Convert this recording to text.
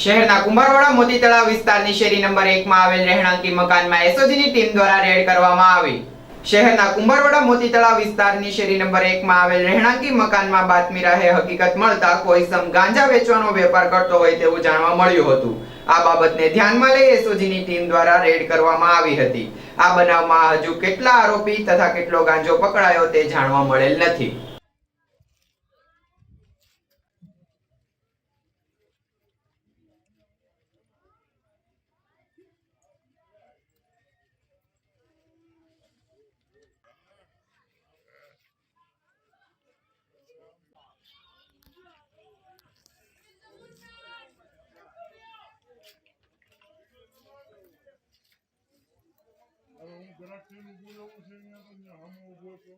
શહેરના કુંભારવાડા મોતી તળાવ વિસ્તારની શેરી નંબર એકમાં આવેલ રહેણાંકી મકાનમાં એસઓજીની ટીમ દ્વારા રેડ કરવામાં આવી. શહેરના કુંભારવાડા મોતી તળાવ વિસ્તારની શેરી નંબર એકમાં આવેલ રહેણાંકી મકાનમાં બાતમી રહે હકીકત મળતા કોઈ સમ ગાંજા વેચવાનો વેપાર કરતો હોય તેવું જાણવા મળ્યું હતું. આ બાબતને ધ્યાનમાં લઈ એસઓજીની ટીમ દ્વારા રેડ કરવામાં આવી હતી. આ બનાવમાં હજુ કેટલા આરોપી તથા કેટલો ગાંજો પકડાયો તે જાણવા મળેલ નથી. જરાક બોલાવું છે અહીંયા તો હમ ઊભો હતો